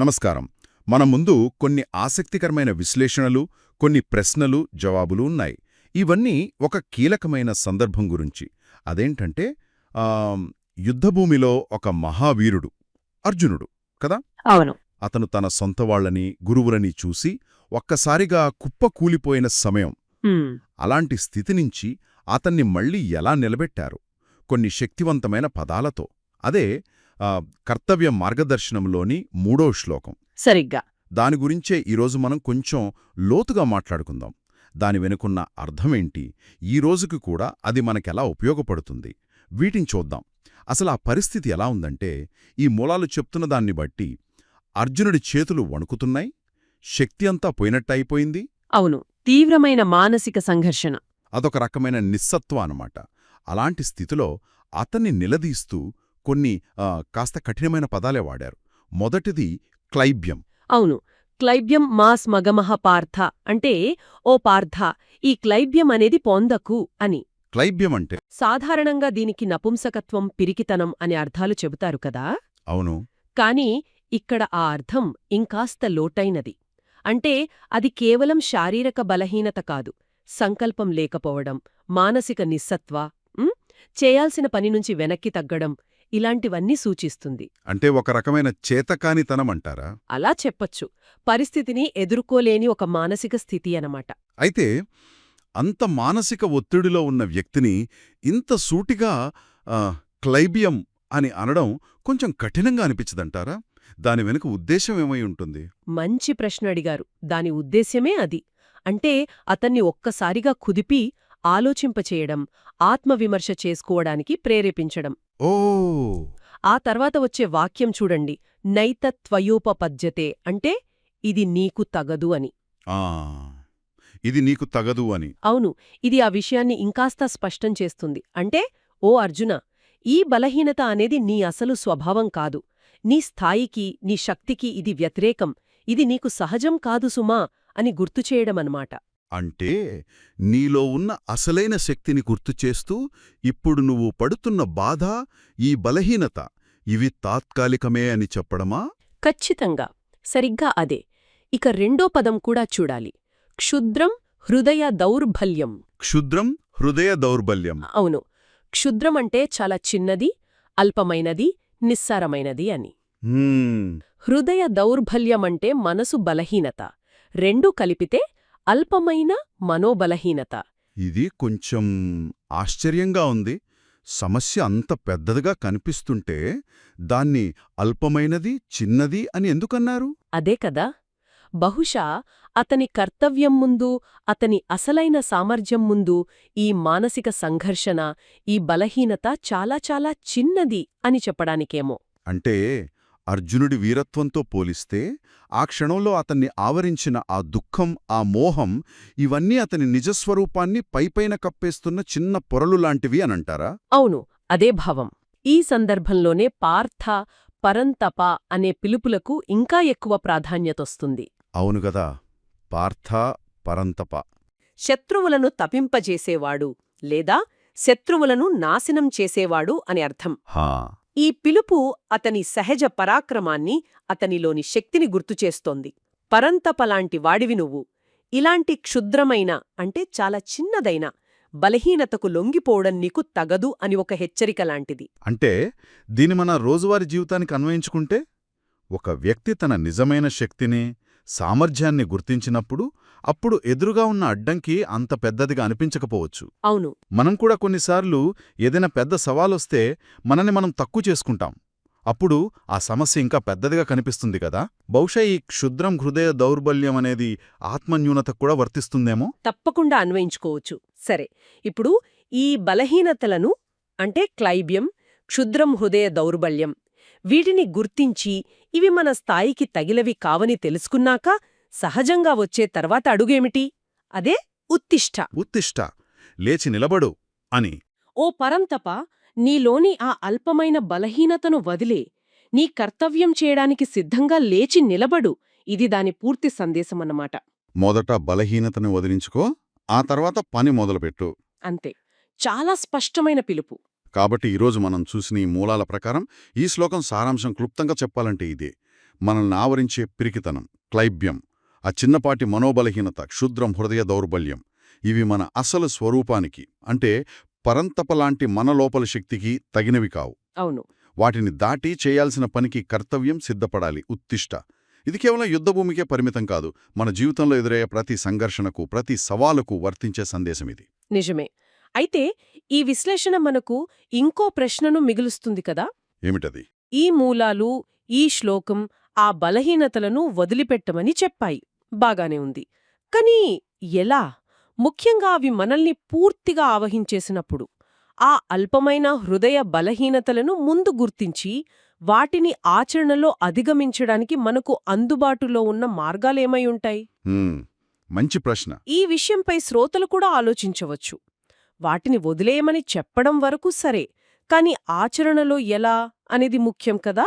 నమస్కారం. మన ముందు కొన్ని ఆసక్తికరమైన విశ్లేషణలు కొన్ని ప్రశ్నలు జవాబులు ఉన్నాయి. ఇవన్నీ ఒక కీలకమైన సందర్భం గురించి. అదేంటంటే యుద్ధభూమిలో ఒక మహావీరుడు అర్జునుడు కదా? అవును. అతను తన సొంత వాళ్ళని గురువులని చూసి ఒక్కసారిగా కుప్ప కూలిపోయిన సమయం. అలాంటి స్థితి నుంచి అతన్ని మళ్ళీ ఎలా నిలబెట్టారు? కొన్ని శక్తివంతమైన పదాలతో. అదే కర్తవ్య మార్గదర్శనంలోని మూడో శ్లోకం. సరిగ్గా. దాని గురించే ఈరోజు మనం కొంచెం లోతుగా మాట్లాడుకుందాం. దాని వెనుకున్న అర్థమేంటి? ఈ రోజుకి కూడా అది మనకెలా ఉపయోగపడుతుంది? వీటిని చూద్దాం. అసలు ఆ పరిస్థితి ఎలా ఉందంటే ఈ మూలాలు చెప్తున్న దాన్ని బట్టి అర్జునుడి చేతులు వణుకుతున్నాయి శక్తి అంతా పోయినట్టయిపోయింది అవును. తీవ్రమైన మానసిక సంఘర్షణ. అదొక రకమైన నిస్సత్వ అన్నమాట. అలాంటి స్థితిలో అతన్ని నిలదీస్తూ కొన్ని కాస్త కఠినమైన పదాలే వాడారు. మొదటిది క్లైబ్యం. అవును. క్లైబ్యం మాస్ మగమహ పార్థ అంటే ఓ పార్థ ఈ క్లైబ్యం అనేది పొందకు అని. క్లైబ్యం అంటే? సాధారణంగా దీనికి నపుంసకత్వం పిరికితనం అనే అర్థాలు చెబుతారు కదా? అవును. కాని ఇక్కడ ఆ అర్థం ఇంకాస్త లోటైనది. అంటే అది కేవలం శారీరక బలహీనత కాదు. సంకల్పం లేకపోవడం మానసిక నిస్సత్వ? చేయాల్సిన పని నుంచి వెనక్కి తగ్గడం ఇలాంటివన్నీ సూచిస్తుంది. అంటే ఒక రకమైన చేతకానితనం అంటారా అలా చెప్పొచ్చు. పరిస్థితిని ఎదుర్కోలేని ఒక మానసిక స్థితి అన్నమాట. అయితే అంత మానసిక ఒత్తిడిలో ఉన్న వ్యక్తిని ఇంత సూటిగా క్లైబియం అని అనడం కొంచెం కఠినంగా అనిపించదంటారా? దాని వెనుక ఉద్దేశం ఏమై ఉంటుంది? మంచి ప్రశ్న అడిగారు. దాని ఉద్దేశ్యమే అది. అంటే అతన్ని ఒక్కసారిగా కుదిపి ఆలోచింపచేయడం ఆత్మవిమర్శ చేసుకోవడానికి ప్రేరేపించడం. ఓ! ఆ తర్వాత వచ్చే వాక్యం చూడండి. నైత త్వయోపపద్యతే అంటే ఇది నీకు తగదు అని. ఇది నీకు తగదు అని. అవును ఇది ఆ విషయాన్ని ఇంకాస్త స్పష్టం చేస్తుంది. అంటే ఓ అర్జున ఈ బలహీనత అనేది నీ అసలు స్వభావం కాదు. నీ స్థాయికి నీ శక్తికి ఇది వ్యతిరేకం. ఇది నీకు సహజం కాదు సుమా అని గుర్తుచేయడమన్నమాట అంటే నీలో ఉన్న అసలైన శక్తిని గుర్తుచేస్తూ ఇప్పుడు నువ్వు పడుతున్న బాధ ఈ బలహీనత ఇవి తాత్కాలికమే అని చెప్పడమా? ఖచ్చితంగా. సరిగ్గా అదే. ఇక రెండో పదం కూడా చూడాలి. క్షుద్రం హృదయ దౌర్బల్యం. క్షుద్రం హృదయ దౌర్బల్యం. అవును. క్షుద్రం అంటే చాలా చిన్నది అల్పమైనది నిస్సారమైనది అని. హృదయ దౌర్బల్యమంటే మనసు బలహీనత. రెండూ కలిపితే అల్పమైన మనోబలహీనత. ఇది కొంచెం ఆశ్చర్యంగా ఉంది. సమస్య అంత పెద్దదిగా కనిపిస్తుంటే దాన్ని అల్పమైనది చిన్నది అని ఎందుకన్నారు? అదే కదా. బహుశా అతని కర్తవ్యం ముందు అతని అసలైన సామర్థ్యం ముందు ఈ మానసిక సంఘర్షణ ఈ బలహీనత చాలా చాలా చిన్నది అని చెప్పడానికేమో. అంటే అర్జునుడి వీరత్వంతో పోలిస్తే ఆ క్షణంలో అతన్ని ఆవరించిన ఆ దుఃఖం ఆ మోహం ఇవన్నీ అతని నిజస్వరూపాన్ని పైపైన కప్పేస్తున్న చిన్న పొరలు లాంటివి అనంటారా అవును అదే భావం. ఈ సందర్భంలోనే పార్థ పరంతప అనే పిలుపులకు ఇంకా ఎక్కువ ప్రాధాన్యతొస్తుంది. అవును గదా పార్థ పరంతప. శత్రువులను తపింపజేసేవాడు లేదా శత్రువులను నాశనం చేసేవాడు అని అర్థం. హా! ఈ పిలుపు అతని సహజ పరాక్రమాన్ని అతనిలోని శక్తిని గుర్తుచేస్తోంది పరంతపలాంటి వాడివి నువ్వు. ఇలాంటి క్షుద్రమైన అంటే చాలా చిన్నదైన బలహీనతకు లొంగిపోవడం నీకు తగదు అని ఒక హెచ్చరిక లాంటిది. అంటే దీని మన రోజువారీ జీవితానికి అన్వయించుకుంటే ఒక వ్యక్తి తన నిజమైన శక్తిని సామర్థ్యాన్ని గుర్తించినప్పుడు అప్పుడు ఎదురుగా ఉన్న అడ్డంకి అంత పెద్దదిగా అనిపించకపోవచ్చు. అవును. మనం కూడా కొన్నిసార్లు ఏదైనా పెద్ద సవాలొస్తే మనని మనం తక్కువ చేసుకుంటాం. అప్పుడు ఆ సమస్య ఇంకా పెద్దదిగా కనిపిస్తుంది కదా? బహుశా ఈ క్షుద్రం హృదయ దౌర్బల్యం అనేది ఆత్మన్యూనతకు కూడా వర్తిస్తుందేమో? తప్పకుండా అన్వయించుకోవచ్చు. సరే ఇప్పుడు ఈ బలహీనతలను అంటే క్లైబ్యం క్షుద్రం హృదయ దౌర్బల్యం వీటిని గుర్తించి ఇవి మన స్థాయికి తగిలవి కావని తెలుసుకున్నాక సహజంగా వచ్చే తర్వాత అడుగేమిటి? అదే ఉత్తిష్ట. ఉత్తిష్ట. లేచి నిలబడు అని. ఓ పరంతప నీలోని ఆ అల్పమైన బలహీనతను వదిలే. నీ కర్తవ్యం చేయడానికి సిద్ధంగా లేచి నిలబడు. ఇది దాని పూర్తి సందేశమన్నమాట. మొదట బలహీనతను వదిలించుకో ఆ తర్వాత పని మొదలుపెట్టు. అంతే. చాలా స్పష్టమైన పిలుపు. కాబట్టి ఈరోజు మనం చూసిన ఈ మూలాల ప్రకారం ఈ శ్లోకం సారాంశం క్లుప్తంగా చెప్పాలంటే ఇదే. మనల్ని ఆవరించే పిరికితనం క్లైబ్యం ఆ చిన్నపాటి మనోబలహీనత క్షుద్రం హృదయ దౌర్బల్యం ఇవి మన అసలు స్వరూపానికి అంటే పరంతపలాంటి మన లోపల శక్తికి తగినవి కావు. అవును. వాటిని దాటి చేయాల్సిన పనికి కర్తవ్యం సిద్ధపడాలి ఉత్తిష్ట. ఇది కేవలం యుద్ధభూమికే పరిమితం కాదు మన జీవితంలో ఎదురయ్యే ప్రతి సంఘర్షణకు ప్రతి సవాలుకు వర్తించే సందేశం ఇది. నిజమే. అయితే ఈ విశ్లేషణ మనకు ఇంకో ప్రశ్నను మిగులుస్తుంది కదా? ఏమిటది? ఈ మూలాలు ఈ శ్లోకం ఆ బలహీనతలను వదిలిపెట్టమని చెప్పాయి. బాగానే ఉంది. కానీ ఎలా? ముఖ్యంగా అవి మనల్ని పూర్తిగా ఆవహించేసినప్పుడు ఆ అల్పమైన హృదయ బలహీనతలను ముందు గుర్తించి వాటిని ఆచరణలో అధిగమించడానికి మనకు అందుబాటులో ఉన్న మార్గాలేమై ఉంటాయి? మంచి ప్రశ్న. ఈ విషయంపై శ్రోతలు కూడా ఆలోచించవచ్చు. వాటిని వదిలేయమని చెప్పడం వరకు సరే. కాని ఆచరణలో ఎలా? అనేది ముఖ్యం కదా?